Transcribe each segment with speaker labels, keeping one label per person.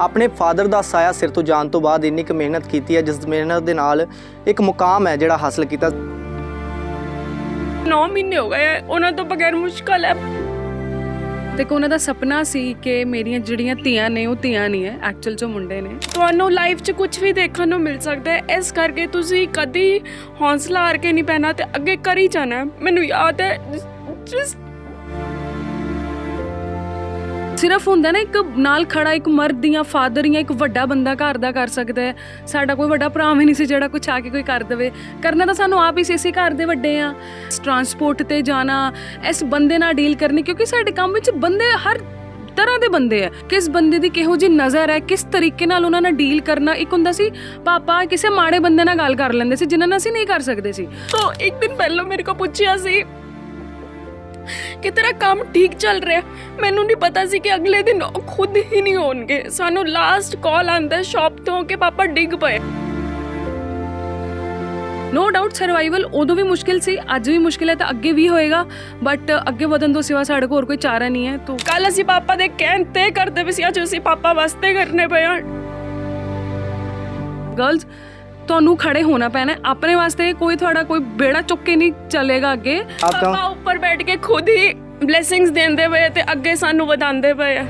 Speaker 1: ਆਪਣੇ ਫਾਦਰ ਦਾ ਸਾਇਆ ਸਿਰ ਤੋਂ ਜਾਣ ਤੋਂ ਬਾਅਦ ਇੰਨੀ ਕੁ ਮਿਹਨਤ ਕੀਤੀ ਹੈ ਜਿਸ ਮਿਹਨਤ ਦੇ ਨਾਲ ਇੱਕ ਮੁਕਾਮ ਹੈ ਜਿਹੜਾ ਹਾਸਲ ਕੀਤਾ।
Speaker 2: 9 ਮਹੀਨੇ ਹੋ ਗਏ ਉਹਨਾਂ ਤੋਂ ਬਗੈਰ ਮੁਸ਼ਕਲ ਹੈ।
Speaker 3: ਦੇਖੋ ਉਹਨਾਂ ਦਾ ਸੁਪਨਾ ਸੀ ਕਿ ਮੇਰੀਆਂ ਜਿਹੜੀਆਂ ਧੀਆਂ ਨੇ ਉਹ ਧੀਆਂ ਨਹੀਂ ਹੈ ਐਕਚੁਅਲ 'ਚ ਉਹ ਮੁੰਡੇ ਨੇ।
Speaker 2: ਤੁਹਾਨੂੰ ਲਾਈਫ 'ਚ ਕੁਝ ਵੀ ਦੇਖਣ ਨੂੰ ਮਿਲ ਸਕਦਾ ਹੈ ਇਸ ਕਰਕੇ ਤੁਸੀਂ ਕਦੀ ਹੌਸਲਾ ਹਾਰ ਕੇ ਨਹੀਂ ਪੈਣਾ ਤੇ ਅੱਗੇ ਕਰੀ ਜਾਣਾ ਹੈ। ਮੈਨੂੰ ਯਾਦ ਹੈ just
Speaker 3: ਸਿਰਫ ਹੁੰਦਾ ਨਾ ਇੱਕ ਨਾਲ ਖੜਾ ਇੱਕ ਮਰਦ ਜਾਂ ਫਾਦਰ ਜਾਂ ਇੱਕ ਵੱਡਾ ਬੰਦਾ ਘਰ ਦਾ ਕਰ ਸਕਦਾ ਹੈ। ਸਾਡਾ ਕੋਈ ਵੱਡਾ ਭਰਾ ਵੀ ਨਹੀਂ ਸੀ ਜਿਹੜਾ ਕੁਛ ਆ ਕੇ ਕੋਈ ਕਰ ਦੇਵੇ। ਕਰਨਾ ਤਾਂ ਸਾਨੂੰ ਆਪ ਹੀ ਸੀ, ਅਸੀਂ ਘਰ ਦੇ ਵੱਡੇ ਆ ਟਰਾਂਸਪੋਰਟ ਤੇ ਜਾਣਾ, ਇਸ ਬੰਦੇ ਨਾਲ ਡੀਲ ਕਰਨੀ, ਕਿਉਂਕਿ ਸਾਡੇ ਕੰਮ ਵਿੱਚ ਬੰਦੇ ਹਰ ਤਰ੍ਹਾਂ ਦੇ ਬੰਦੇ ਆ। ਕਿਸ ਬੰਦੇ ਦੀ ਕਿਹੋ ਜੀ ਨਜ਼ਰ ਹੈ, ਕਿਸ ਤਰੀਕੇ ਨਾਲ ਉਹਨਾਂ ਨਾਲ ਡੀਲ ਕਰਨਾ, ਇੱਕ ਹੁੰਦਾ ਸੀ, ਪਾਪਾ, ਕਿਸੇ ਮਾੜੇ ਬੰਦੇ ਨਾਲ ਗੱਲ ਕਰ ਲੈਂਦੇ ਸੀ, ਜਿਨ੍ਹਾਂ ਨਾਲ ਅਸੀਂ ਨਹੀਂ ਕਰ ਸਕਦੇ ਸੀ।
Speaker 2: ਤੋ ਇੱਕ ਦਿਨ ਪਹਿਲਾਂ ਮੇਰੇ ਕੋ ਪੁੱਛਿਆ ਸੀ ਕਿ ਤੇਰਾ ਕੰਮ ਠੀਕ ਚੱਲ ਰਿਹਾ। ਮੈਨੂੰ ਨਹੀਂ ਪਤਾ ਸੀ ਕਿ ਅਗਲੇ ਦਿਨ ਉਹ ਖੁਦ ਹੀ ਨਹੀਂ ਹੋਣਗੇ। ਸਾਨੂੰ ਲਾਸਟ ਕਾਲ ਆਂਦਾ ਸ਼ਾਪ ਤੋਂ ਕਿ ਪਾਪਾ ਡਿੱਗ ਪਏ।
Speaker 3: ਨੋ ਡਾਊਟ ਸਰਵਾਈਵਲ ਉਦੋਂ ਵੀ ਮੁਸ਼ਕਿਲ ਸੀ ਅੱਜ ਵੀ ਮੁਸ਼ਕਿਲ ਹੈ ਤਾਂ ਅੱਗੇ ਵੀ ਹੋਏਗਾ ਬਟ ਅੱਗੇ ਵਧਣ ਤੋਂ ਸਿਵਾ ਸਾਡੇ ਕੋਲ ਹੋਰ ਕੋਈ ਚਾਰਾ ਨਹੀਂ ਹੈ ਤੋ
Speaker 2: ਕੱਲ ਅਸੀਂ ਪਾਪਾ ਦੇ ਕਹਿਣ ਤੇ ਕਰਦੇ ਵੀ ਸੀ ਅੱਜ ਅਸੀਂ ਪਾਪਾ ਵਾਸਤੇ ਕਰਨੇ ਪਏ ਹਾਂ।
Speaker 3: ਗਰਲਸ ਤੁਹਾਨੂੰ ਖੜੇ ਹੋਣਾ ਪੈਣਾ ਹੈ। ਆਪਣੇ ਵਾਸਤੇ ਕੋਈ ਤੁਹਾਡਾ ਕੋਈ ਬੇੜਾ ਚੁੱਕ ਕੇ ਨਹੀਂ ਚੱਲੇਗਾ ਅੱਗੇ
Speaker 1: ਆਪ
Speaker 2: ਉੱਪਰ ਬੈਠ ਕੇ ਖੁਦ ਹੀ ਬਲੇਸਿੰਗਸ ਦਿੰਦੇ ਪਏ ਤੇ ਅੱਗੇ ਸਾਨੂੰ ਵਧਾਉਂਦੇ ਪਏ ਆ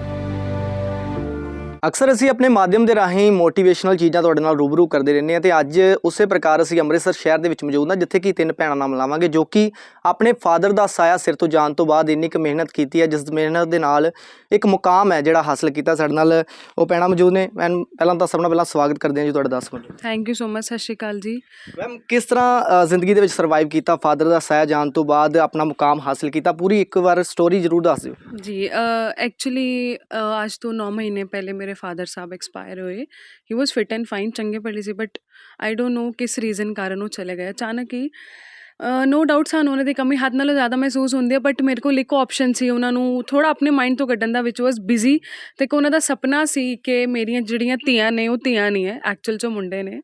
Speaker 1: ਅਕਸਰ ਅਸੀਂ ਆਪਣੇ ਮਾਧਿਅਮ ਦੇ ਰਾਹੀਂ ਮੋਟੀਵੇਸ਼ਨਲ ਚੀਜ਼ਾਂ ਤੁਹਾਡੇ ਨਾਲ ਰੂਬਰੂ ਕਰਦੇ ਰਹਿੰਦੇ ਹਾਂ ਤੇ ਅੱਜ ਉਸੇ ਪ੍ਰਕਾਰ ਅਸੀਂ ਅੰਮ੍ਰਿਤਸਰ ਸ਼ਹਿਰ ਦੇ ਵਿੱਚ ਮੌਜੂਦ ਹਾਂ ਜਿੱਥੇ ਕਿ ਤਿੰਨ ਭੈਣਾਂ ਨਾਲ ਮਿਲਾਵਾਂਗੇ ਜੋ ਕਿ ਆਪਣੇ ਫਾਦਰ ਦਾ ਸਾਇਆ ਸਿਰ ਤੋਂ ਜਾਣ ਤੋਂ ਬਾਅਦ ਇੰਨੀ ਕੁ ਮਿਹਨਤ ਕੀਤੀ ਹੈ ਜਿਸ ਮਿਹਨਤ ਦੇ ਨਾਲ ਇੱਕ ਮੁਕਾਮ ਹੈ ਜਿਹੜਾ ਹਾਸਲ ਕੀਤਾ ਸਾਡੇ ਨਾਲ। ਉਹ ਭੈਣਾਂ ਮੌਜੂਦ ਨੇ। ਮੈਂ ਪਹਿਲਾਂ ਤਾਂ ਸਭ ਨਾਲ ਪਹਿਲਾਂ ਸਵਾਗਤ ਕਰਦੇ ਹਾਂ ਜੀ ਤੁਹਾਡਾ 10 minute
Speaker 3: thank you so much ਸਤਿ ਸ਼੍ਰੀ ਅਕਾਲ ਜੀ।
Speaker 1: ਮੈਮ ਕਿਸ ਤਰ੍ਹਾਂ ਜ਼ਿੰਦਗੀ ਦੇ ਵਿੱਚ ਸਰਵਾਈਵ ਕੀਤਾ ਫਾਦਰ ਦਾ ਸਾਇਆ ਜਾਣ ਤੋਂ ਬਾਅਦ ਆਪਣਾ ਮੁਕਾਮ ਹਾਸਲ ਕੀਤਾ? ਪੂਰੀ ਇੱਕ ਵਾਰ ਸਟੋਰੀ ਜ਼ਰੂਰ ਦੱਸ ਦਿਓ।
Speaker 3: ਜੀ ਐਕਚੁਅਲੀ ਅੱਜ ਤੋਂ 9 ਮਹੀਨੇ ਪਹਿਲੇ ਮੇਰੇ ਫਾਦਰ ਸਾਹਿਬ ਐਕਸਪਾਇਰ ਹੋਏ ਹੀ ਵਾਸ ਫਿਟ ਐਂਡ ਫਾਈਨ ਚੰਗੇ ਪੜ੍ਹੇ ਸੀ ਬਟ ਆਈ ਡੋਨਟ ਨੋ ਕਿਸ ਰੀਜ਼ਨ ਕਾਰਨ ਉਹ ਚਲੇ ਗਏ ਅਚਾਨਕ ਹੀ ਨੋ ਡਾਊਟ ਸਾਨੂੰ ਉਹਨਾਂ ਦੀ ਕਮੀ ਹੱਦ ਨਾਲੋਂ ਜ਼ਿਆਦਾ ਮਹਿਸੂਸ ਹੁੰਦੀ ਹੈ ਬਟ ਮੇਰੇ ਕੋਲ ਇੱਕ ਆਪਸ਼ਨ ਸੀ ਉਹਨਾਂ ਨੂੰ ਥੋੜਾ ਆਪਣੇ ਮਾਈਂਡ ਤੋਂ ਕੱਢਣ ਦਾ ਵਿਚ ਵਾਸ ਬਿਜ਼ੀ ਤੇ ਕਿ ਉਹਨਾਂ ਦਾ ਸੁਪਨਾ ਸੀ ਕਿ ਮੇਰੀਆਂ ਜਿਹੜੀਆਂ ਧੀਆਂ ਨੇ, ਉਹ ਧੀਆਂ ਨਹੀਂ ਹੈ ਐਕਚੁਅਲ 'ਚ ਮੁੰਡੇ ਨੇ।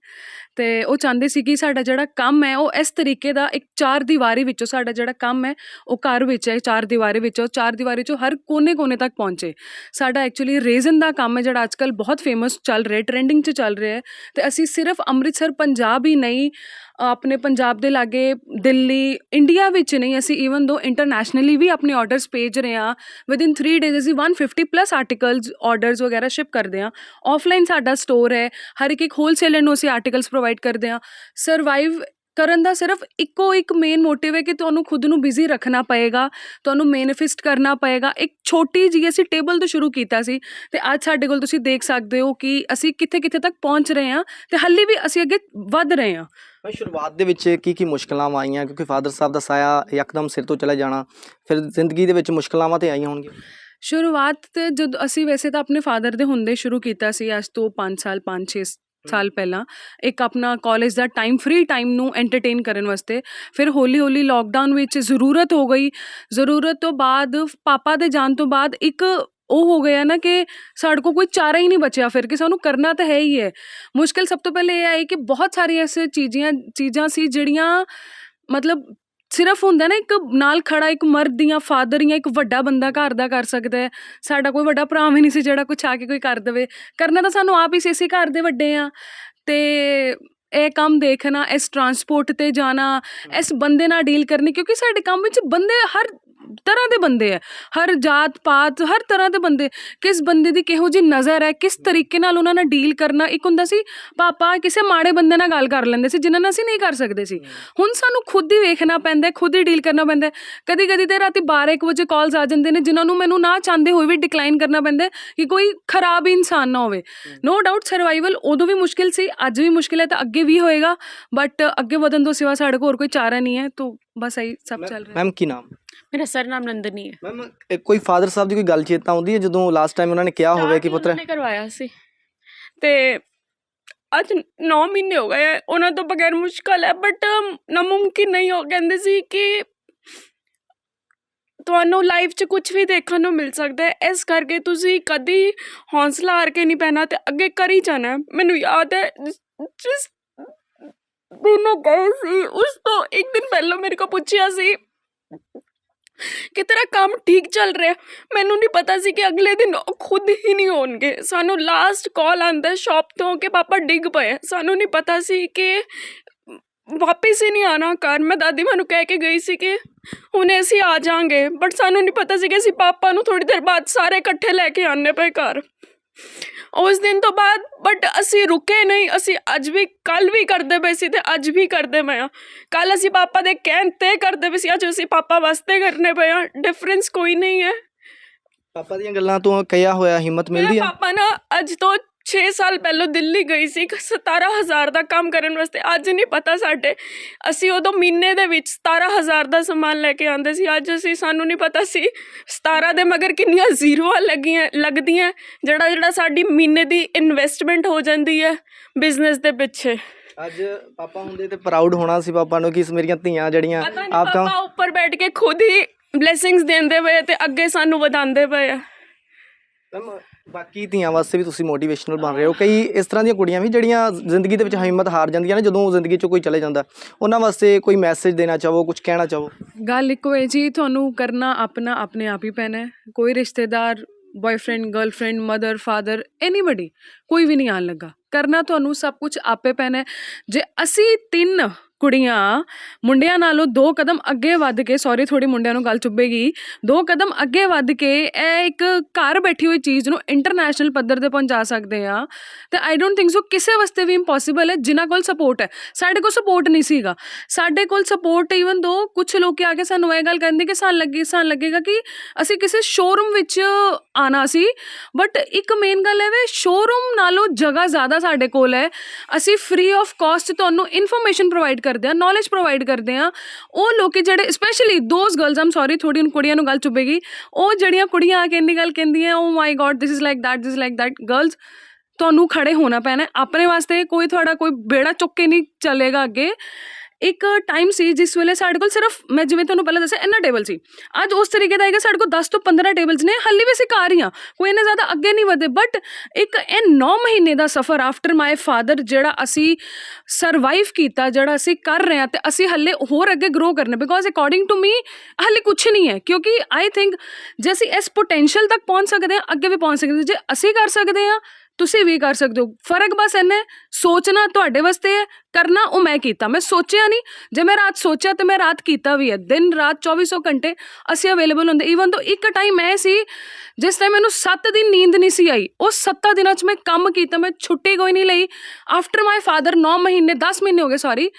Speaker 3: ਤੇ ਉਹ ਚਾਹੁੰਦੇ ਸੀ ਕਿ ਸਾਡਾ ਜਿਹੜਾ ਕੰਮ ਹੈ, ਉਹ ਇਸ ਤਰੀਕੇ ਦਾ ਇੱਕ ਚਾਰ ਦੀਵਾਰੀ ਵਿੱਚੋਂ ਸਾਡਾ ਜਿਹੜਾ ਕੰਮ ਹੈ, ਉਹ ਘਰ ਵਿੱਚ ਹੈ, ਚਾਰ ਦੀਵਾਰੀ ਵਿੱਚੋਂ, ਚਾਰ ਦੀਵਾਰੀ ਚੋਂ ਹਰ ਕੋਨੇ-ਕੋਨੇ ਤੱਕ ਪਹੁੰਚੇ। ਸਾਡਾ ਐਕਚੁਅਲੀ ਰੇਜ਼ਨ ਦਾ ਕੰਮ ਹੈ, ਜਿਹੜਾ ਅੱਜਕੱਲ ਬਹੁਤ ਫੇਮਸ ਚੱਲ ਰਿਹਾ ਟ੍ਰੈਂਡਿੰਗ 'ਚ ਚੱਲ ਰਿਹਾ ਹੈ। ਤੇ ਅਸੀਂ ਸਿਰਫ ਅੰਮ੍ਰਿਤਸਰ, ਪੰਜਾਬ ਹੀ ਨਹੀਂ ਆਪਣੇ ਪੰਜਾਬ ਦੇ ਲਾਗੇ ਦਿੱਲੀ ਇੰਡੀਆ ਵਿੱਚ ਨਹੀਂ, ਅਸੀਂ ਈਵਨ ਦੋ ਇੰਟਰਨੈਸ਼ਨਲੀ ਵੀ ਆਪਣੇ ਆਰਡਰਸ ਭੇਜ ਰਹੇ ਹਾਂ ਵਿਦਿਨ 3 ਡੇਜ਼ ਅਸੀਂ 150 ਪਲੱਸ ਆਰਟੀਕਲਸ ਆਰਡਰਸ ਵਗੈਰਾ ਸ਼ਿਪ ਕਰਦੇ ਹਾਂ। ਆਫਲਾਈਨ ਸਾਡਾ ਸਟੋਰ ਹੈ, ਹਰ ਇੱਕ ਇੱਕ ਹੋਲਸੇਲਰ ਨੂੰ ਅਸੀਂ ਆਰਟੀਕਲਸ ਪ੍ਰੋਵਾਈਡ ਕਰਦੇ ਹਾਂ। ਸਰਵਾਈਵ ਕਰਨ ਦਾ ਸਿਰਫ ਇੱਕੋ ਇੱਕ ਮੇਨ ਮੋਟਿਵ ਹੈ ਕਿ ਤੁਹਾਨੂੰ ਖੁਦ ਨੂੰ ਬਿਜ਼ੀ ਰੱਖਣਾ ਪਏਗਾ ਤੁਹਾਨੂੰ ਮੈਨੀਫੈਸਟ ਕਰਨਾ ਪਏਗਾ। ਇੱਕ ਛੋਟੀ ਜਿਹੀ ਅਸੀਂ ਟੇਬਲ ਤੋਂ ਸ਼ੁਰੂ ਕੀਤਾ ਸੀ ਤੇ ਅੱਜ ਸਾਡੇ ਕੋਲ ਤੁਸੀਂ ਦੇਖ ਸਕਦੇ ਹੋ ਕਿ ਅਸੀਂ ਕਿੱਥੇ ਕਿੱਥੇ ਤੱਕ ਪਹੁੰਚ ਰਹੇ ਹਾਂ ਤੇ ਹਾਲੇ ਵੀ ਅਸੀਂ ਅੱਗੇ ਵੱਧ ਰਹੇ ਹਾਂ।
Speaker 1: ਮੈਂ ਸ਼ੁਰੂਆਤ ਦੇ ਵਿੱਚ ਕੀ ਕੀ ਮੁਸ਼ਕਲਾਂ ਆਈਆਂ? ਕਿਉਂਕਿ ਫਾਦਰ ਸਾਹਿਬ ਦਾ ਸਾਇਆ ਯਕਦਮ ਸਿਰ ਤੋਂ ਚਲਾ ਜਾਣਾ ਫਿਰ ਜ਼ਿੰਦਗੀ ਦੇ ਵਿੱਚ ਮੁਸ਼ਕਲਾਂ ਤੇ ਆਈਆਂ ਹੋਣਗੀਆਂ।
Speaker 3: ਸ਼ੁਰੂਆਤ ਤੇ ਜਦ ਅਸੀਂ ਵੈਸੇ ਤਾਂ ਆਪਣੇ ਫਾਦਰ ਦੇ ਹੁੰਦੇ ਸ਼ੁਰੂ ਕੀਤਾ ਸੀ ਅੱਜ ਤੋਂ 5 ਸਾਲ 5-6 ਸਾਲ ਪਹਿਲਾਂ, ਇੱਕ ਆਪਣਾ ਕਾਲਜ ਦਾ ਟਾਈਮ ਫ੍ਰੀ ਟਾਈਮ ਨੂੰ ਐਂਟਰਟੇਨ ਕਰਨ ਵਾਸਤੇ। ਫਿਰ ਹੌਲੀ ਹੌਲੀ ਲੋਕਡਾਊਨ ਵਿੱਚ ਜ਼ਰੂਰਤ ਹੋ ਗਈ। ਜ਼ਰੂਰਤ ਤੋਂ ਬਾਅਦ, ਪਾਪਾ ਦੇ ਜਾਣ ਤੋਂ ਬਾਅਦ ਇੱਕ ਉਹ ਹੋ ਗਿਆ ਨਾ ਕਿ ਸਾਡੇ ਕੋਲ ਕੋਈ ਚਾਰਾ ਹੀ ਨਹੀਂ ਬਚਿਆ ਫਿਰ ਕਿ ਸਾਨੂੰ ਕਰਨਾ ਤਾਂ ਹੈ ਹੀ ਹੈ। ਮੁਸ਼ਕਿਲ ਸਭ ਤੋਂ ਪਹਿਲੇ ਇਹ ਆਈ ਕਿ ਬਹੁਤ ਸਾਰੀਆਂ ਐਸੇ ਚੀਜ਼ਾਂ ਚੀਜ਼ਾਂ ਸੀ ਜਿਹੜੀਆਂ ਮਤਲਬ ਸਿਰਫ ਹੁੰਦਾ ਨਾ ਇੱਕ ਨਾਲ ਖੜਾ ਇੱਕ ਮਰਦ ਜਾਂ ਫਾਦਰ ਜਾਂ ਇੱਕ ਵੱਡਾ ਬੰਦਾ ਘਰ ਦਾ ਕਰ ਸਕਦਾ ਹੈ। ਸਾਡਾ ਕੋਈ ਵੱਡਾ ਭਰਾ ਵੀ ਨਹੀਂ ਸੀ ਜਿਹੜਾ ਕੁਛ ਆ ਕੇ ਕੋਈ ਕਰ ਦੇਵੇ। ਕਰਨਾ ਤਾਂ ਸਾਨੂੰ ਆਪ ਹੀ ਸੀ, ਅਸੀਂ ਘਰ ਦੇ ਵੱਡੇ ਆ ਤੇ ਇਹ ਕੰਮ ਦੇਖਣਾ, ਇਸ ਟਰਾਂਸਪੋਰਟ ਤੇ ਜਾਣਾ, ਇਸ ਬੰਦੇ ਨਾਲ ਡੀਲ ਕਰਨੀ, ਕਿਉਂਕਿ ਸਾਡੇ ਕੰਮ ਵਿੱਚ ਬੰਦੇ ਹਰ ਤਰ੍ਹਾਂ ਦੇ ਬੰਦੇ ਆ ਹਰ ਜਾਤ ਪਾਤ ਹਰ ਤਰ੍ਹਾਂ ਦੇ ਬੰਦੇ। ਕਿਸ ਬੰਦੇ ਦੀ ਕਿਹੋ ਜੀ ਨਜ਼ਰ ਹੈ ਕਿਸ ਤਰੀਕੇ ਨਾਲ ਉਹਨਾਂ ਨਾਲ ਡੀਲ ਕਰਨਾ। ਇੱਕ ਹੁੰਦਾ ਸੀ ਪਾਪਾ ਕਿਸੇ ਮਾੜੇ ਬੰਦੇ ਨਾਲ ਗੱਲ ਕਰ ਲੈਂਦੇ ਸੀ ਜਿਨ੍ਹਾਂ ਨਾਲ ਅਸੀਂ ਨਹੀਂ ਕਰ ਸਕਦੇ ਸੀ। ਹੁਣ ਸਾਨੂੰ ਖੁਦ ਹੀ ਵੇਖਣਾ ਪੈਂਦਾ ਹੈ, ਖੁਦ ਹੀ ਡੀਲ ਕਰਨਾ ਪੈਂਦਾ। ਕਦੀ ਕਦੀ ਤੇ ਰਾਤੀ 12 ਇੱਕ ਵਜੇ ਕਾਲਸ ਆ ਜਾਂਦੇ ਨੇ ਜਿਨ੍ਹਾਂ ਨੂੰ ਮੈਨੂੰ ਨਾ ਚਾਹੁੰਦੇ ਹੋਏ ਵੀ ਡਿਕਲਾਈਨ ਕਰਨਾ ਪੈਂਦਾ ਹੈ ਕਿ ਕੋਈ ਖਰਾਬ ਇਨਸਾਨ ਨਾ ਹੋਵੇ। ਨੋ ਡਾਊਟ ਸਰਵਾਈਵਲ ਉਦੋਂ ਵੀ ਮੁਸ਼ਕਿਲ ਸੀ ਅੱਜ ਵੀ ਮੁਸ਼ਕਿਲ ਹੈ ਤਾਂ ਅੱਗੇ ਵੀ ਹੋਏਗਾ। ਬਟ ਅੱਗੇ ਵਧਣ ਤੋਂ ਸਿਵਾ ਸਾਡੇ ਕੋਲ ਹੋਰ ਕੋਈ ਚਾਰਾ ਨਹੀਂ ਹੈ ਤਾਂ ਬਸ ਇਹੀ ਸਭ ਚੱਲ ਰਿਹਾ।
Speaker 1: ਮੈਮ ਕੀ ਨਾਮ?
Speaker 2: ਮੇਰਾ ਸਰਨਾਮ ਨੰਦਨੀ ਹੈ।
Speaker 1: ਮੈਮ ਕੋਈ ਫਾਦਰ ਸਾਹਿਬ ਦੀ ਕੋਈ ਗੱਲ ਚੇਤਾ ਆਉਂਦੀ ਹੈ? ਜਦੋਂ ਲਾਸਟ ਟਾਈਮ ਉਹਨਾਂ ਨੇ ਕਿਹਾ ਹੋਵੇ ਕਿ ਪੁੱਤਰ
Speaker 2: ਨੇ ਕਰਵਾਇਆ ਸੀ। ਤੇ ਅੱਜ 9 ਮਹੀਨੇ ਹੋ ਗਏ ਆ, ਉਹਨਾਂ ਤੋਂ ਬਗੈਰ ਮੁਸ਼ਕਲ ਹੈ ਬਟ ਨਾਮੁਮਕਿਨ ਨਹੀਂ ਹੋ ਕਹਿੰਦੇ ਸੀ ਕਿ ਤੁਹਾਨੂੰ ਲਾਈਫ 'ਚ ਕੁਝ ਵੀ ਦੇਖਣ ਨੂੰ ਮਿਲ ਸਕਦਾ ਹੈ। ਇਸ ਕਰਕੇ ਤੁਸੀਂ ਕਦੀ ਹੌਸਲਾ ਹਾਰ ਕੇ ਨਹੀਂ ਪੈਣਾ ਤੇ ਅੱਗੇ ਕਰੀ ਜਾਣਾ ਹੈ। ਮੈਨੂੰ ਯਾਦ ਹੈ ਜਿਸ ਦਿਨ ਉਹ ਗਏ ਸੀ ਉਸ ਤੋਂ ਇੱਕ ਦਿਨ ਪਹਿਲਾਂ ਮੇਰੇ ਕੋ ਪੁੱਛਿਆ ਸੀ ਕਿ ਤੇਰਾ ਕੰਮ ਠੀਕ ਚੱਲ ਰਿਹਾ। ਮੈਨੂੰ ਨਹੀਂ ਪਤਾ ਸੀ ਕਿ ਅਗਲੇ ਦਿਨ ਉਹ ਖੁਦ ਹੀ ਨਹੀਂ ਹੋਣਗੇ। ਸਾਨੂੰ ਲਾਸਟ ਕਾਲ ਆਂਦਾ ਸ਼ਾਪ ਤੋਂ ਕਿ ਪਾਪਾ ਡਿੱਗ ਪਏ। ਸਾਨੂੰ ਨਹੀਂ ਪਤਾ ਸੀ ਕਿ ਵਾਪਿਸ ਹੀ ਨਹੀਂ ਆਣਾ ਘਰ। ਮੈਂ ਦਾਦੀ ਮੈਨੂੰ ਕਹਿ ਕੇ ਗਈ ਸੀ ਕਿ ਹੁਣੇ ਅਸੀਂ ਆ ਜਾਾਂਗੇ ਬਟ ਸਾਨੂੰ ਨਹੀਂ ਪਤਾ ਸੀ ਕਿ ਅਸੀਂ ਪਾਪਾ ਨੂੰ ਥੋੜੀ ਦੇਰ ਬਾਅਦ ਸਾਰੇ ਇਕੱਠੇ ਲੈ ਕੇ ਆਣੇ ਪਏ ਘਰ। ਉਸ ਦਿਨ ਤੋਂ ਬਾਅਦ ਬਟ ਅਸੀਂ ਰੁਕੇ ਨਹੀਂ ਅਸੀਂ ਅੱਜ ਵੀ ਕੱਲ ਵੀ ਕਰਦੇ ਪਏ ਸੀ ਤੇ ਅੱਜ ਵੀ ਕਰਦੇ ਪਏ ਆ ਕੱਲ ਅਸੀਂ ਪਾਪਾ ਦੇ ਕਹਿਣ ਤੇ ਕਰਦੇ ਪਏ ਸੀ ਅੱਜ ਅਸੀਂ ਪਾਪਾ ਵਾਸਤੇ ਕਰਨੇ ਪਏ ਆ ਡਿਫਰੈਂਸ ਕੋਈ ਨਹੀਂ ਹੈ।
Speaker 1: ਪਾਪਾ ਦੀਆਂ ਗੱਲਾਂ ਤੋਂ ਕਿਹਾ ਹੋਇਆ ਹਿੰਮਤ ਮਿਲਦੀ ਆ।
Speaker 2: ਪਾਪਾ ਨਾ ਅੱਜ ਤੋਂ 6 ਸਾਲ ਪਹਿਲਾਂ ਦਿੱਲੀ ਗਈ ਸੀ 17000 ਦਾ ਕੰਮ ਕਰਨ ਵਾਸਤੇ। ਅੱਜ ਨਹੀਂ ਪਤਾ ਸਾਡੇ। ਅਸੀਂ ਉਦੋਂ ਮਹੀਨੇ ਦੇ ਵਿੱਚ 17000 ਦਾ ਸਮਾਨ ਲੈ ਕੇ ਆਉਂਦੇ ਸੀ। ਅੱਜ ਅਸੀਂ ਸਾਨੂੰ ਨਹੀਂ ਪਤਾ ਸੀ 17 ਦੇ ਮਗਰ ਕਿੰਨੀਆਂ ਜ਼ੀਰੋਆਂ ਲੱਗੀਆਂ ਲੱਗਦੀਆਂ ਜਿਹੜਾ ਜਿਹੜਾ ਸਾਡੀ ਮਹੀਨੇ ਦੀ ਇਨਵੈਸਟਮੈਂਟ ਹੋ ਜਾਂਦੀ ਹੈ ਬਿਜ਼ਨਸ ਦੇ ਪਿੱਛੇ।
Speaker 1: ਅੱਜ ਪਾਪਾ ਹੁੰਦੇ ਤੇ ਪ੍ਰਾਊਡ ਹੋਣਾ ਸੀ ਪਾਪਾ ਨੂੰ ਕਿ ਇਸ ਮੇਰੀਆਂ ਧੀਆਂ ਜਿਹੜੀਆਂ ਆਪ
Speaker 2: ਪਾਪਾ ਉੱਪਰ ਬੈਠ ਕੇ ਖੁਦ ਹੀ ਬਲੇਸਿੰਗਸ ਦਿੰਦੇ ਪਏ ਤੇ ਅੱਗੇ ਸਾਨੂੰ ਵਧਾਉਂਦੇ ਪਏ ਆ।
Speaker 1: ਮੈਮ ਬਾਕੀ ਧੀਆਂ ਵਾਸਤੇ ਵੀ ਤੁਸੀਂ ਮੋਟੀਵੇਸ਼ਨਲ ਬਣ ਰਹੇ ਹੋ। ਕਈ ਇਸ ਤਰ੍ਹਾਂ ਦੀਆਂ ਕੁੜੀਆਂ ਵੀ ਜਿਹੜੀਆਂ ਜ਼ਿੰਦਗੀ ਦੇ ਵਿੱਚ ਹਿੰਮਤ ਹਾਰ ਜਾਂਦੀਆਂ ਨੇ, ਜਦੋਂ ਜ਼ਿੰਦਗੀ 'ਚੋਂ ਕੋਈ ਚਲੇ ਜਾਂਦਾ, ਉਹਨਾਂ ਵਾਸਤੇ ਕੋਈ ਮੈਸੇਜ ਦੇਣਾ ਚਾਹੋ ਕੁਝ ਕਹਿਣਾ ਚਾਹੋ?
Speaker 3: ਗੱਲ ਇੱਕੋ ਹੈ ਜੀ, ਤੁਹਾਨੂੰ ਕਰਨਾ ਆਪਣਾ ਆਪਣੇ ਆਪ ਹੀ ਪੈਣਾ ਹੈ। ਕੋਈ ਰਿਸ਼ਤੇਦਾਰ boyfriend girlfriend mother father anybody ਕੋਈ ਵੀ ਨਹੀਂ ਆਣ ਲੱਗਾ। ਕਰਨਾ ਤੁਹਾਨੂੰ ਸਭ ਕੁਝ ਆਪੇ ਪੈਣਾ ਜੇ ਅਸੀਂ ਤਿੰਨ ਕੁੜੀਆਂ, ਮੁੰਡਿਆਂ ਨਾਲੋਂ ਦੋ ਕਦਮ ਅੱਗੇ ਵੱਧ ਕੇ ਸੌਰੀ ਥੋੜੀ ਮੁੰਡਿਆਂ ਨੂੰ ਗੱਲ ਚੁੱਭੇਗੀ, ਦੋ ਕਦਮ ਅੱਗੇ ਵੱਧ ਕੇ ਇਹ ਇੱਕ ਘਰ ਬੈਠੀ ਹੋਈ ਚੀਜ਼ ਨੂੰ ਇੰਟਰਨੈਸ਼ਨਲ ਪੱਧਰ ਤੇ ਪਹੁੰਚਾ ਸਕਦੇ ਆ ਤੇ ਆਈ ਡੋਨਟ ਥਿੰਕ ਸੋ ਕਿਸੇ ਵਾਸਤੇ ਵੀ ਇੰਪੋਸੀਬਲ ਹੈ, ਜਿਨ੍ਹਾਂ ਕੋਲ ਸਪੋਰਟ ਹੈ। ਸਾਡੇ ਕੋਲ ਸਪੋਰਟ ਨਹੀਂ ਸੀਗਾ। ਸਾਡੇ ਕੋਲ ਸਪੋਰਟ ਈਵਨ ਦੋ ਕੁਝ ਲੋਕ ਆ ਕੇ ਸਾਨੂੰ ਇਹ ਗੱਲ ਕਹਿੰਦੇ ਕਿ ਸਾਨੂੰ ਲੱਗੇ, ਸਾਨੂੰ ਲੱਗੇਗਾ ਕਿ ਅਸੀਂ ਕਿਸੇ ਸ਼ੋਰੂਮ ਵਿੱਚ ਆਣਾ ਸੀ। ਬਟ ਇੱਕ ਮੇਨ ਗੱਲ ਹੈ ਵੇ ਸ਼ੋਰੂਮ ਨਾਲੋਂ ਜਗ੍ਹਾ ਜ਼ਿਆਦਾ ਸਾਡੇ ਕੋਲ ਹੈ। ਅਸੀਂ ਫ੍ਰੀ ਆਫ ਕਾਸਟ ਤੁਹਾਨੂੰ ਇਨਫੋਰਮੇਸ਼ਨ ਪ੍ਰੋਵਾਈਡ ਕਰਦੇ ਆ ਨੌਲੇਜ ਪ੍ਰੋਵਾਈਡ ਕਰਦੇ ਆ ਉਹ ਲੋਕੀ ਜਿਹੜੇ specially those girls Aam sorry ਥੋੜੀ ਉਨ ਕੁੜੀਆਂ ਨੂੰ ਗੱਲ ਚੁੱਭੇਗੀ। ਉਹ ਜਿਹੜੀਆਂ ਕੁੜੀਆਂ ਆ ਕੇ ਇੰਨੀ ਗੱਲ ਕਹਿੰਦੀਆਂ ਓ my God this is like that this like that girls ਤੁਹਾਨੂੰ ਖੜੇ ਹੋਣਾ ਪੈਣਾ। ਆਪਣੇ ਵਾਸਤੇ ਕੋਈ ਤੁਹਾਡਾ ਕੋਈ ਬੇੜਾ ਚੁੱਕ ਕੇ ਨਹੀਂ ਚੱਲੇਗਾ ਅੱਗੇ। ਇੱਕ ਟਾਈਮ ਸੀ ਜਿਸ ਵੇਲੇ ਸਾਡੇ ਕੋਲ ਸਿਰਫ, ਮੈਂ ਜਿਵੇਂ ਤੁਹਾਨੂੰ ਪਹਿਲਾਂ ਦੱਸਿਆ, ਇੰਨਾ ਟੇਬਲ ਸੀ। ਅੱਜ ਉਸ ਤਰੀਕੇ ਦਾ ਹੈਗਾ, ਸਾਡੇ ਕੋਲ 10 ਤੋਂ 15 ਟੇਬਲਸ ਨੇ, ਹਾਲੇ ਵੀ ਅਸੀਂ ਕਰ ਰਹੀਆਂ ਕੋਈ ਇੰਨੇ ਜ਼ਿਆਦਾ ਅੱਗੇ ਨਹੀਂ ਵਧੇ ਬਟ ਇੱਕ ਇਹ 9 ਮਹੀਨੇ ਦਾ ਸਫ਼ਰ ਆਫਟਰ ਮਾਈ ਫਾਦਰ ਜਿਹੜਾ ਅਸੀਂ ਸਰਵਾਈਵ ਕੀਤਾ, ਜਿਹੜਾ ਅਸੀਂ ਕਰ ਰਹੇ ਹਾਂ, ਤੇ ਅਸੀਂ ਹੱਲੇ ਹੋਰ ਅੱਗੇ ਗਰੋ ਕਰਨਾ ਬਿਕੋਜ਼ ਅਕੋਰਡਿੰਗ ਟੂ ਮੀ ਹੱਲੇ ਕੁਝ ਨਹੀਂ ਹੈ, ਕਿਉਂਕਿ ਆਈ ਥਿੰਕ ਜੇ ਅਸੀਂ ਇਸ ਪੋਟੈਂਸ਼ੀਅਲ ਤੱਕ ਪਹੁੰਚ ਸਕਦੇ ਹਾਂ, ਅੱਗੇ ਵੀ ਪਹੁੰਚ ਸਕਦੇ ਜੇ ਅਸੀਂ ਕਰ ਸਕਦੇ ਹਾਂ ਤੁਸੀਂ ਵੀ ਕਰ ਸਕਦੇ ਹੋ ਫਰਕ ਬਸ ਇੰਨਾ ਹੈ ਸੋਚਣਾ ਤੁਹਾਡੇ ਵਾਸਤੇ ਹੈ ਕਰਨਾ ਉਹ ਮੈਂ ਕੀਤਾ ਮੈਂ ਸੋਚਿਆ ਨਹੀਂ ਜੇ ਮੈਂ ਰਾਤ ਸੋਚਿਆ ਤੇ ਮੈਂ ਰਾਤ ਕੀਤਾ ਵੀ ਹੈ ਦਿਨ ਰਾਤ 2400 ਘੰਟੇ ਅਸੀਂ ਅਵੇਲੇਬਲ ਹੁੰਦੇ ਈਵਨ ਤੋਂ ਇੱਕ ਟਾਈਮ ਮੈਂ ਸੀ ਜਿਸ ਟਾਈਮ ਮੈਨੂੰ 7 ਦਿਨ ਨੀਂਦ ਨਹੀਂ ਸੀ ਆਈ ਉਹ 7 ਦਿਨਾਂ 'ਚ ਮੈਂ ਕੰਮ ਕੀਤਾ ਮੈਂ ਛੁੱਟੀ ਕੋਈ ਨਹੀਂ ਲਈ ਆਫਟਰ ਮਾਈ ਫਾਦਰ 9 ਮਹੀਨੇ 10 ਮਹੀਨੇ ਹੋ ਗਏ ਸੌਰੀ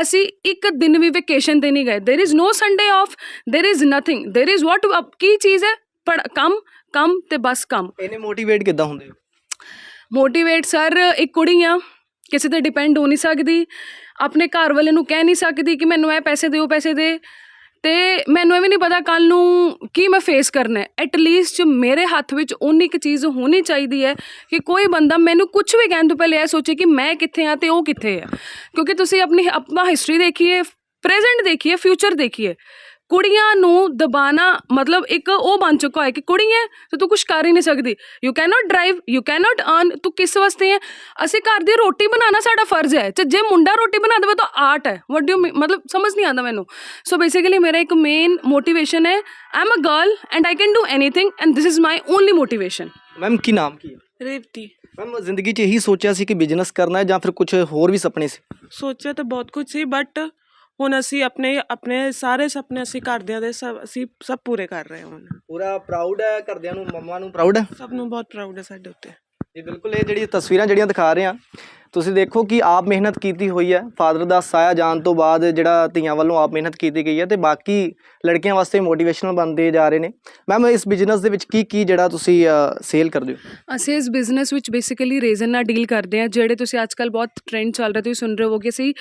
Speaker 3: ਅਸੀਂ ਇੱਕ ਦਿਨ ਵੀ ਵੈਕੇਸ਼ਨ ਤੇ ਨਹੀਂ ਗਏ there is no Sunday off there is nothing there is what ਕੀ ਚੀਜ਼ ਹੈ ਪੜ ਕੰਮ ਕੰਮ ਤੇ ਬਸ ਕੰਮ
Speaker 1: ਇਹਨੇ ਮੋਟੀਵੇਟ ਕਿੱਦਾਂ ਹੁੰਦੇ ਹੋ
Speaker 3: ਮੋਟੀਵੇਟ ਸਰ ਇੱਕ ਕੁੜੀ ਆ, ਕਿਸੇ ਤੇ ਡਿਪੈਂਡ ਹੋ ਨਹੀਂ ਸਕਦੀ, ਆਪਣੇ ਘਰ ਵਾਲੇ ਨੂੰ ਕਹਿ ਨਹੀਂ ਸਕਦੀ ਕਿ ਮੈਨੂੰ ਇਹ ਪੈਸੇ ਦਿਓ, ਪੈਸੇ ਦੇ, ਤੇ ਮੈਨੂੰ ਇਹ ਵੀ ਨਹੀਂ ਪਤਾ ਕੱਲ ਨੂੰ ਕੀ ਮੈਂ ਫੇਸ ਕਰਨਾ ਹੈ। ਐਟ ਲੀਸਟ ਮੇਰੇ ਹੱਥ ਵਿੱਚ ਉਨੀ ਇੱਕ ਚੀਜ਼ ਹੋਣੀ ਚਾਹੀਦੀ ਹੈ ਕਿ ਕੋਈ ਬੰਦਾ ਮੈਨੂੰ ਕੁਝ ਵੀ ਕਹਿਣ ਤੋਂ ਪਹਿਲੇ ਇਹ ਸੋਚੇ ਕਿ ਮੈਂ ਕਿੱਥੇ ਆ ਤੇ ਉਹ ਕਿੱਥੇ ਆ। ਕਿਉਂਕਿ ਤੁਸੀਂ ਆਪਣੀ, ਆਪਣਾ ਹਿਸਟਰੀ ਦੇਖੀਏ ਪ੍ਰੈਜ਼ੈਂਟ ਦੇਖੀਏ ਫਿਊਚਰ ਦੇਖੀਏ ਕੁੜੀਆਂ ਨੂੰ ਦਬਾਣਾ ਮਤਲਬ ਇੱਕ ਉਹ ਬਣ ਚੁੱਕਾ ਹੈ ਕਿ ਕੁੜੀ ਹੈ ਤੇ ਤੂੰ ਕੁਝ ਕਰ ਹੀ ਨਹੀਂ ਸਕਦੀ। You can not drive you can not earn ਤੂੰ ਕਿਸ ਵਾਸਤੇ ਹੈ? ਅਸੀਂ ਘਰ ਦੀ ਰੋਟੀ ਬਣਾਉਣਾ ਸਾਡਾ ਫਰਜ਼ ਹੈ। ਤੇ ਜੇ ਮੁੰਡਾ ਰੋਟੀ ਬਣਾ ਦੇਵੇ ਤਾਂ ਆਰਟ ਹੈ। ਵਾਟ ਡੂ ਮਤਲਬ ਸਮਝ ਨਹੀਂ ਆਉਂਦਾ ਮੈਨੂੰ। ਸੋ ਬੇਸਿਕਲੀ ਮੇਰਾ ਇੱਕ ਮੇਨ ਮੋਟੀਵੇਸ਼ਨ ਹੈ। I am a girl and I can do anything and this is my only motivation
Speaker 1: ma'am ਕੀ ਨਾਮ? ਕੀ ਹੈ
Speaker 4: ਰੇਵਤੀ।
Speaker 1: ਮੈਮ ਜ਼ਿੰਦਗੀ 'ਚ ਇਹੀ ਸੋਚਿਆ ਸੀ ਕਿ ਬਿਜ਼ਨਸ ਕਰਨਾ ਹੈ ਜਾਂ ਫਿਰ ਕੁਝ ਹੋਰ ਵੀ ਸੁਪਨੇ ਸੀ?
Speaker 4: ਸੋਚਿਆ ਤਾਂ ਬਹੁਤ ਕੁਝ ਸੀ ਬਟ ਹੁਣ ਅਸੀਂ ਆਪਣੇ ਆਪਣੇ ਸਾਰੇ ਸੁਪਨੇ ਅਸੀਂ ਘਰਦਿਆਂ ਦੇ ਸਭ ਅਸੀਂ ਸਭ ਪੂਰੇ ਕਰ ਰਹੇ ਹਾਂ ਹੁਣ।
Speaker 1: ਪੂਰਾ ਪ੍ਰਾਊਡ ਹੈ ਘਰਦਿਆਂ ਨੂੰ ਮੰਮਾ ਨੂੰ ਪ੍ਰਾਊਡ ਹੈ?
Speaker 4: ਸਭ ਨੂੰ ਬਹੁਤ ਪ੍ਰਾਊਡ ਹੈ ਸਾਡੇ ਉੱਤੇ।
Speaker 1: ਜੀ ਬਿਲਕੁਲ ਇਹ ਜਿਹੜੀ ਤਸਵੀਰਾਂ ਜਿਹੜੀਆਂ ਦਿਖਾ ਰਹੇ ਆ ਤੁਸੀਂ ਦੇਖੋ ਕਿ ਆਪ ਮਿਹਨਤ ਕੀਤੀ ਹੋਈ ਹੈ। ਫਾਦਰ ਦਾ ਸਾਇਆ ਜਾਣ ਤੋਂ ਬਾਅਦ ਜਿਹੜਾ ਧੀਆਂ ਵੱਲੋਂ ਆਪ ਮਿਹਨਤ ਕੀਤੀ ਗਈ ਹੈ ਤੇ ਬਾਕੀ ਲੜਕੀਆਂ ਵਾਸਤੇ ਮੋਟੀਵੇਸ਼ਨਲ ਬਣਦੇ ਜਾ ਰਹੇ ਨੇ। ਮੈਮ ਇਸ ਬਿਜ਼ਨਸ ਦੇ ਵਿੱਚ ਕੀ ਕੀ ਜਿਹੜਾ ਤੁਸੀਂ ਸੇਲ ਕਰਦੇ ਹੋ?
Speaker 3: ਅਸੀਂ ਇਸ ਬਿਜ਼ਨਸ ਵਿੱਚ ਬੇਸਿਕਲੀ ਰੇਜ਼ਨ ਨਾਲ ਡੀਲ ਕਰਦੇ ਹਾਂ। ਜਿਹੜੇ ਤੁਸੀਂ ਅੱਜਕੱਲ ਬਹੁਤ ਟ੍ਰੈਂਡ ਚੱਲ ਰਿਹਾ ਤੁਸੀਂ ਸੁਣ ਰਹੇ ਹੋਗੇ ਅਸੀਂ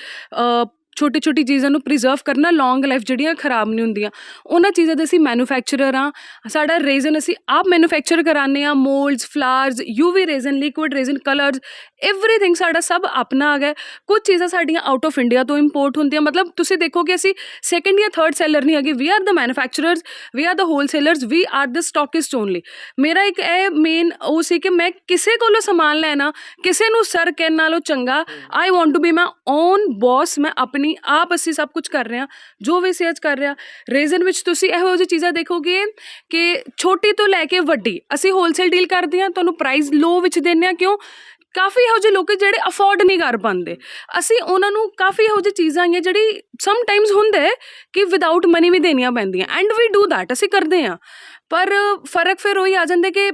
Speaker 3: ਛੋਟੀ ਛੋਟੀ ਚੀਜ਼ਾਂ ਨੂੰ ਪ੍ਰੀਜ਼ਰਵ ਕਰਨਾ ਲੌਂਗ ਲਾਈਫ ਜਿਹੜੀਆਂ ਖਰਾਬ ਨਹੀਂ ਹੁੰਦੀਆਂ ਉਹਨਾਂ ਚੀਜ਼ਾਂ ਦੇ ਅਸੀਂ ਮੈਨੂਫੈਕਚਰਰ ਆ ਸਾਡਾ ਰੇਜ਼ਨ ਅਸੀਂ ਆਪ ਮੈਨੂਫੈਕਚਰ ਕਰਾਉਂਦੇ ਆ moulds flowers UV resin liquid resin colours everything ਸਾਡਾ ਸਭ ਆਪਣਾ ਆ ਗਿਆ ਕੁਝ ਚੀਜ਼ਾਂ ਸਾਡੀਆਂ ਆਊਟ ਆਫ ਇੰਡੀਆ ਤੋਂ ਇੰਪੋਰਟ ਹੁੰਦੀਆਂ ਮਤਲਬ ਤੁਸੀਂ ਦੇਖੋ ਕਿ ਅਸੀਂ ਸੈਕੰਡ ਜਾਂ ਥਰਡ ਸੈਲਰ ਨਹੀਂ ਹੈਗੇ we are the manufacturers we are the wholesalers we are the stockist only ਮੇਰਾ ਇੱਕ ਇਹ ਮੇਨ ਉਹ ਸੀ ਕਿ ਮੈਂ ਕਿਸੇ ਕੋਲੋਂ ਸਮਾਨ ਲੈਣਾ ਕਿਸੇ ਨੂੰ ਸਰ ਕਹਿਣ ਨਾਲੋਂ ਚੰਗਾ I want to be my own boss ਮੈਂ ਆਪਣੇ ਨਹੀਂ, ਆਪ ਅਸੀਂ ਸਭ ਕੁਝ ਕਰ ਰਹੇ ਹਾਂ, ਜੋ ਵੀ ਸੇਜ ਕਰ ਰਿਹਾ ਰੀਜ਼ਨ ਵਿੱਚ ਤੁਸੀਂ ਇਹੋ ਜਿਹੀ ਚੀਜ਼ਾਂ ਦੇਖੋਗੇ ਕਿ ਛੋਟੀ ਤੋਂ ਲੈ ਕੇ ਵੱਡੀ, ਅਸੀਂ ਹੋਲਸੇਲ ਡੀਲ ਕਰਦੇ ਹਾਂ, ਤੁਹਾਨੂੰ ਪ੍ਰਾਈਸ ਲੋ ਵਿੱਚ ਦਿੰਦੇ ਹਾਂ, ਕਿਉਂ? ਕਾਫੀ ਇਹੋ ਜਿਹੇ ਲੋਕ ਜਿਹੜੇ ਅਫੋਰਡ ਨਹੀਂ ਕਰ ਪਾਉਂਦੇ। ਅਸੀਂ ਉਹਨਾਂ ਨੂੰ ਕਾਫੀ ਇਹੋ ਜਿਹੀ ਚੀਜ਼ਾਂ ਹੈਗੀਆਂ ਜਿਹੜੀ ਸਮ ਟਾਈਮਸ ਹੁੰਦੇ ਕਿ ਵਿਦਆਊਟ ਮਨੀ ਵੀ ਦੇਣੀਆਂ ਪੈਂਦੀਆਂ ਐਂਡ ਵੀ ਡੂ ਦੈਟ ਅਸੀਂ ਕਰਦੇ ਹਾਂ। ਪਰ ਫ਼ਰਕ ਫਿਰ ਉਹੀ ਆ ਜਾਂਦਾ ਕਿ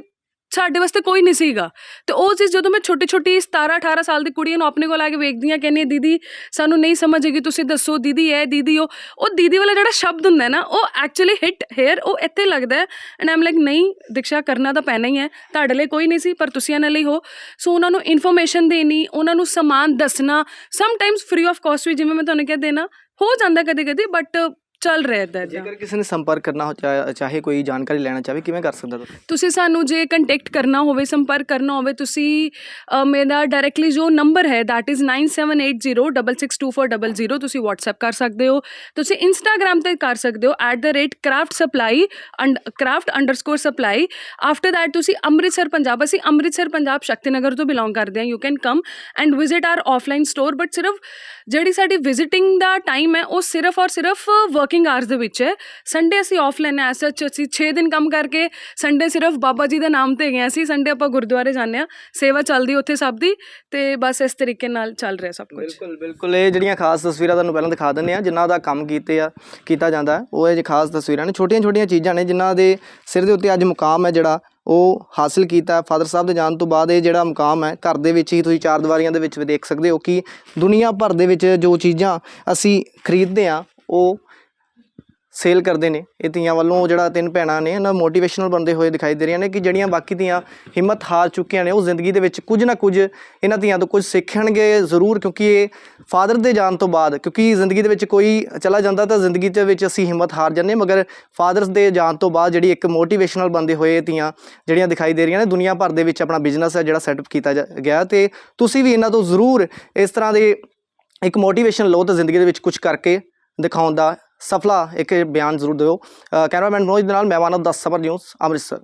Speaker 3: ਸਾਡੇ ਵਾਸਤੇ ਕੋਈ ਨਹੀਂ ਸੀਗਾ। ਤੇ ਉਹ ਚੀਜ਼ ਜਦੋਂ ਮੈਂ ਛੋਟੀ ਛੋਟੀ 17 18 ਸਾਲ ਦੀ ਕੁੜੀਆਂ ਨੂੰ ਆਪਣੇ ਕੋਲ ਆ ਕੇ ਵੇਖਦੀ ਹਾਂ, ਕਹਿੰਦੀ ਦੀਦੀ, ਸਾਨੂੰ ਨਹੀਂ ਸਮਝ ਹੈਗੀ, ਤੁਸੀਂ ਦੱਸੋ, ਦੀਦੀ, ਇਹ ਦੀਦੀ, ਉਹ ਉਹ ਦੀਦੀ ਵਾਲਾ ਜਿਹੜਾ ਸ਼ਬਦ ਹੁੰਦਾ ਨਾ, ਉਹ ਐਕਚੁਅਲੀ ਹਿੱਟ ਹੇਅਰ ਉਹ ਇੱਥੇ ਲੱਗਦਾ ਐਂਡ ਆਮ ਲਾਈਕ ਨਹੀਂ, ਦੀਕਸ਼ਾ, ਕਰਨਾ ਤਾਂ ਪੈਣਾ ਹੀ ਹੈ। ਤੁਹਾਡੇ ਲਈ ਕੋਈ ਨਹੀਂ ਸੀ, ਪਰ ਤੁਸੀਂ ਇਹਨਾਂ ਲਈ ਹੋ। ਸੋ ਉਹਨਾਂ ਨੂੰ ਇਨਫੋਰਮੇਸ਼ਨ ਦੇਣੀ, ਉਹਨਾਂ ਨੂੰ ਸਮਾਨ ਦੱਸਣਾ ਸਮਟਾਈਮਸ ਫ੍ਰੀ ਆਫ ਕਾਸਟ ਵੀ ਜਿਵੇਂ ਮੈਂ ਤੁਹਾਨੂੰ ਕਿਹਾ ਦੇਣਾ ਹੋ ਜਾਂਦਾ ਕਦੇ ਕਦੇ ਬਟ ਚੱਲ ਰਿਹਾ ਇੱਦਾਂ ਇੱਦਾਂ
Speaker 1: ਜੇਕਰ ਕਿਸੇ ਨੇ ਸੰਪਰਕ ਕਰਨਾ ਹੋ ਚਾ- ਚਾਹੇ ਕੋਈ ਜਾਣਕਾਰੀ ਲੈਣਾ ਚਾਹੇ ਕਿਵੇਂ ਕਰ ਸਕਦਾ ਤੁਸੀਂ?
Speaker 3: ਤੁਸੀਂ ਸਾਨੂੰ ਜੇ ਕੰਟੈਕਟ ਕਰਨਾ ਹੋਵੇ ਸੰਪਰਕ ਕਰਨਾ ਹੋਵੇ ਤੁਸੀਂ ਅ, ਮੇਰਾ ਡਾਇਰੈਕਟਲੀ ਜੋ ਨੰਬਰ ਹੈ that is 9780662400 ਤੁਸੀਂ WhatsApp ਕਰ ਸਕਦੇ ਹੋ। ਤੁਸੀਂ Instagram ਤੇ ਕਰ ਸਕਦੇ ਹੋ @craftsupply and craft_supply after that ਤੁਸੀਂ ਅੰਮ੍ਰਿਤਸਰ ਪੰਜਾਬ ਅਸੀਂ ਅੰਮ੍ਰਿਤਸਰ ਪੰਜਾਬ ਸ਼ਕਤੀਨਗਰ ਤੋਂ ਬਿਲੋਂਗ ਕਰਦੇ ਹਾਂ you can come and visit our offline store but ਸਿਰਫ ਜਿਹੜੀ ਸਾਡੀ ਵਿਜ਼ਿਟਿੰਗ ਦਾ ਟਾਈਮ ਹੈ ਉਹ ਸਿਰਫ ਔਰ ਸਿਰਫ ਵਰਕਿੰਗ ਆਵਰਸ ਦੇ ਵਿੱਚ ਹੈ ਸੰਡੇ ਅਸੀਂ ਆਫਲਾਈਨ ਐ ਸੱਚ ਅਸੀਂ 6 ਦਿਨ ਕੰਮ ਕਰਕੇ ਸੰਡੇ ਸਿਰਫ ਬਾਬਾ ਜੀ ਦੇ ਨਾਮ ਤੇ ਗਏ ਅਸੀਂ ਸੰਡੇ ਆਪਾਂ ਗੁਰਦੁਆਰੇ ਜਾਂਦੇ ਆ ਸੇਵਾ ਚੱਲਦੀ ਉੱਥੇ ਸਭ ਦੀ ਤੇ ਬਸ ਇਸ ਤਰੀਕੇ ਨਾਲ ਚੱਲ ਰਿਹਾ ਸਭ ਕੁਝ
Speaker 1: ਬਿਲਕੁਲ ਬਿਲਕੁਲ, ਇਹ ਜਿਹੜੀਆਂ ਖਾਸ ਤਸਵੀਰਾਂ ਤੁਹਾਨੂੰ ਪਹਿਲਾਂ ਦਿਖਾ ਦਿੰਦੇ ਆ ਜਿਨ੍ਹਾਂ ਦਾ ਕੰਮ ਕੀਤੇ ਆ, ਕੀਤਾ ਜਾਂਦਾ ਉਹ ਇਹ ਖਾਸ ਤਸਵੀਰਾਂ ਨੇ ਛੋਟੀਆਂ ਛੋਟੀਆਂ ਚੀਜ਼ਾਂ ਨੇ, ਜਿਨ੍ਹਾਂ ਦੇ ਸਿਰ ਦੇ ਉੱਤੇ ਅੱਜ ਮੁਕਾਮ ਹੈ ਜਿਹੜਾ, ਉਹ ਹਾਸਲ ਕੀਤਾ ਫਾਦਰ ਸਾਹਿਬ ਦੇ ਜਾਣ ਤੋਂ ਬਾਅਦ ਇਹ ਜਿਹੜਾ ਮੁਕਾਮ ਹੈ, ਘਰ ਦੇ ਵਿੱਚ ਹੀ ਤੁਸੀਂ ਚਾਰ ਦੀਵਾਰੀਆਂ ਦੇ ਵਿੱਚ ਵੀ ਦੇਖ ਸਕਦੇ ਹੋ ਕਿ ਦੁਨੀਆ ਭਰ ਦੇ ਵਿੱਚ ਜੋ ਚੀਜ਼ਾਂ ਅਸੀਂ ਖਰੀਦਦੇ ਆ ਉਹ ਸੇਲ ਕਰਦੇ ਨੇ। ਇਹ ਧੀਆਂ ਵੱਲੋਂ ਜਿਹੜਾ ਤਿੰਨ ਭੈਣਾਂ ਨੇ, ਇਹਨਾਂ ਮੋਟੀਵੇਸ਼ਨਲ ਬਣਦੇ ਹੋਏ ਦਿਖਾਈ ਦੇ ਰਹੀਆਂ ਨੇ ਕਿ ਜਿਹੜੀਆਂ ਬਾਕੀ ਧੀਆਂ ਹਿੰਮਤ ਹਾਰ ਚੁੱਕੀਆਂ ਨੇ, ਉਹ ਜ਼ਿੰਦਗੀ ਦੇ ਵਿੱਚ ਕੁਝ ਨਾ ਕੁਝ ਇਹਨਾਂ ਧੀਆਂ ਤੋਂ ਕੁਝ ਸਿੱਖਣਗੇ ਜ਼ਰੂਰ, ਕਿਉਂਕਿ ਇਹ ਫਾਦਰ ਦੇ ਜਾਣ ਤੋਂ ਬਾਅਦ, ਕਿਉਂਕਿ ਜ਼ਿੰਦਗੀ ਦੇ ਵਿੱਚ ਕੋਈ ਚਲਾ ਜਾਂਦਾ ਤਾਂ ਜ਼ਿੰਦਗੀ ਦੇ ਵਿੱਚ ਅਸੀਂ ਹਿੰਮਤ ਹਾਰ ਜਾਂਦੇ ਮਗਰ ਫਾਦਰਸ ਦੇ ਜਾਣ ਤੋਂ ਬਾਅਦ ਜਿਹੜੀ ਇੱਕ ਮੋਟੀਵੇਸ਼ਨਲ ਬੰਦੇ ਹੋਏ ਇਹ ਧੀਆਂ ਜਿਹੜੀਆਂ ਦਿਖਾਈ ਦੇ ਰਹੀਆਂ ਨੇ, ਦੁਨੀਆ ਭਰ ਦੇ ਵਿੱਚ ਆਪਣਾ ਬਿਜ਼ਨਸ ਹੈ ਜਿਹੜਾ ਸੈਟਅਪ ਕੀਤਾ ਜਾ- ਗਿਆ ਤੇ ਤੁਸੀਂ ਵੀ ਇਹਨਾਂ ਤੋਂ ਜ਼ਰੂਰ ਇਸ ਤਰ੍ਹਾਂ ਦੇ ਇੱਕ ਮੋਟੀਵੇਸ਼ਨ ਲਓ ਤਾਂ ਜ਼ਿੰਦਗੀ ਦੇ ਵਿੱਚ ਕੁਝ ਕਰਕੇ ਦਿਖਾਉਣ ਦਾ ਸਫਲਾ ਇੱਕ ਬਿਆਨ ਜ਼ਰੂਰ ਦਿਓ। ਕੈਮਰਾਮੈਨ ਮਨੋਜ ਦੇ ਨਾਲ, ਮੈਂ ਮਾਨਵ, ਦਸ ਸਬਰ ਨਿਊਜ਼, ਅੰਮ੍ਰਿਤਸਰ।